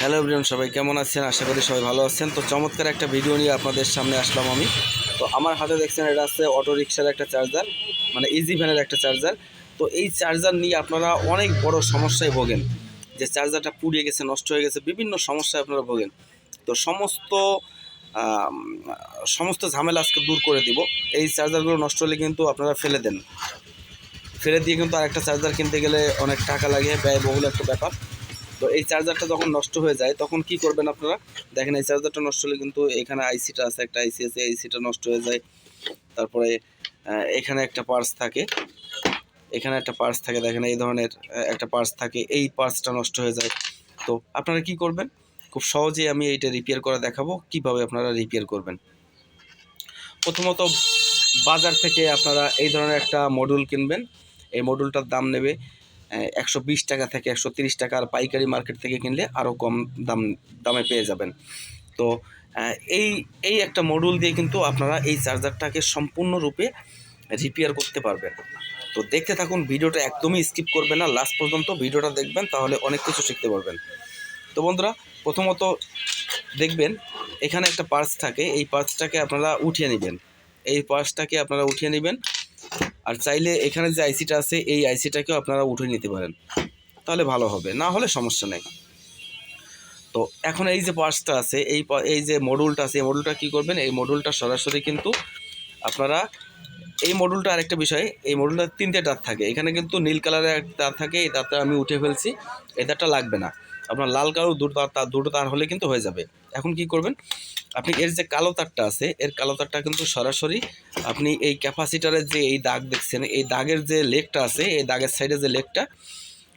Hello everyone, সবাই কেমন আছেন? আশা করি সবাই ভালো আছেন। তো চমৎকার একটা ভিডিও নিয়ে আপনাদের সামনে আসলাম আমি। তো আমার হাতে দেখছেন, এটা আছে অটো রিক্সার একটা চার্জার মানে ইজি ভ্যানের একটা চার্জার। তো এই চার্জার নিয়ে আপনারা অনেক বড় সমস্যায় ভোগেন। যে চার্জারটা পুড়িয়ে গেছে, নষ্ট হয়ে গেছে, বিভিন্ন সমস্যায় আপনারা ভোগেন। তো সমস্ত সমস্ত ঝামেলা আজকে দূর করে দিব। এই চার্জারগুলো নষ্ট হলে কিন্তু আপনারা ফেলে দেন। ফেলে দিয়ে কিন্তু আরেকটা চার্জার কিনতে গেলে অনেক টাকা লাগে, ব্যয়বহুল একটা ব্যাপার। তো এই চার্জারটা যখন নষ্ট হয়ে যায়, তখন কি করবেন আপনারা? দেখেন, এই চার্জারটা নষ্ট হলে কিন্তু এখানে আইসিটা আছে, একটা আইসি আছে আইসিটা নষ্ট হয়ে যায়। তারপরে এখানে একটা পার্স থাকে। এখানে একটা পার্স থাকে, দেখেন, এই ধরনের একটা পার্স থাকে, এই পার্সটা নষ্ট হয়ে যায়। তো আপনারা কি করবেন? খুব সহজেই আমি এইটা রিপেয়ার করে দেখাবো, কীভাবে আপনারা রিপেয়ার করবেন। প্রথমত, বাজার থেকে আপনারা এই ধরনের একটা মডিউল কিনবেন। এই মডিউলটার দাম নেবে একশো বিশ টাকা থেকে একশো তিরিশ টাকা আর পাইকারি মার্কেট থেকে কিনলে আরও কম দাম, দামে পেয়ে যাবেন। তো এই এই একটা মডিউল দিয়ে কিন্তু আপনারা এই চার্জারটাকে সম্পূর্ণরূপে রিপেয়ার করতে পারবেন। তো দেখতে থাকুন, ভিডিওটা একদমই স্কিপ করবেন না। লাস্ট পর্যন্ত ভিডিওটা দেখবেন, তাহলে অনেক কিছু শিখতে পারবেন। তো বন্ধুরা, প্রথমত দেখবেন, এখানে একটা পার্স থাকে। এই পার্সটাকে আপনারা উঠিয়ে নেবেন। এই পার্সটাকে আপনারা উঠিয়ে নেবেন। আর চাইলে এখানে যে আইসিটা আছে, এই আইসিটাকেও আপনারা উঠিয়ে নিতে পারেন। তাহলে ভালো হবে, না হলে সমস্যা নেই। তো এখন এই যে পার্সটা আছে, এই এই যে মডুলটা আছে, এই মডুলটা কী করবেন? এই মডুলটা সরাসরি কিন্তু আপনারা, এই মডুলটা আরেকটা বিষয়, এই মডুলটা তিনটে দাঁত থাকে। এখানে কিন্তু নীল কালারের একটা দাঁত থাকে, এই দাঁতটা আমি উঠে ফেলছি, এই তারটা লাগবে না। আপনার লাল কালো দুটো তার তার, দুটো তার হলে কিন্তু হয়ে যাবে। এখন কি করবেন? আপনি এর যে কালো তারটা আছে, এর কালো তারটা কিন্তু সরাসরি আপনি এই ক্যাপাসিটারের যে এই দাগ দেখছেন, এই দাগের যে লেগটা আছে, এই দাগের সাইডে যে লেগটা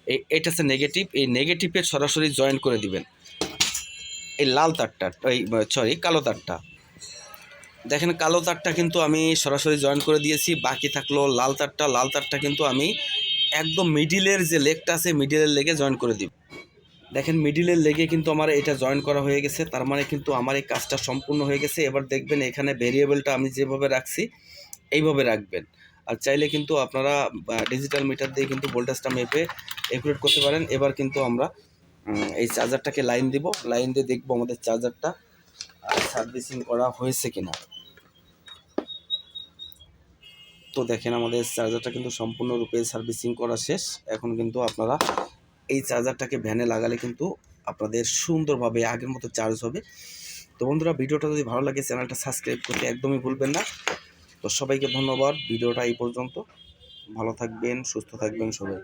এই এটা হচ্ছে নেগেটিভ এই নেগেটিভের সরাসরি জয়েন করে দিবেন। এই লাল তারটা, এই সরি কালো তারটা। দেখেন, কালো তারটা কিন্তু আমি সরাসরি জয়েন করে দিয়েছি, বাকি থাকল লাল তারটা। লাল তারটা কিন্তু আমি একদম মিডিলের যে লেগটা আছে মিডিলের লেগে জয়েন করে দিব। দেখেন মিডিলের লেগে কিন্তু আমার এটা জয়েন করা হয়ে গেছে, তার মানে কিন্তু আমার এই কাজটা সম্পূর্ণ হয়ে গেছে। এবার দেখবেন এখানে ভেরিয়েবলটা আমি যেভাবে রাখছি, এইভাবে রাখবেন। আর চাইলে কিন্তু আপনারা ডিজিটাল মিটার দিয়ে কিন্তু ভোল্টেজটা মেপে একুরেট করতে পারেন। এবার কিন্তু আমরা এই চার্জারটাকে লাইন দিব। লাইন দিয়ে দেখব আমাদের চার্জারটা সার্ভিসিং করা হয়েছে কিনা। তো দেখেন আমাদের চার্জারটা কিন্তু সম্পূর্ণরূপে সার্ভিসিং করা শেষ। এখন কিন্তু আপনারা এই চার্জারটাকে ভ্যানে লাগালে কিন্তু আপনাদের সুন্দরভাবে আগের মতো চার্জ হবে। তো বন্ধুরা, ভিডিওটা যদি ভালো লাগে, চ্যানেলটা সাবস্ক্রাইব করতে একদমই ভুলবেন না। তো সবাইকে ধন্যবাদ, ভিডিওটা এই পর্যন্ত। ভালো থাকবেন, সুস্থ থাকবেন সবাই।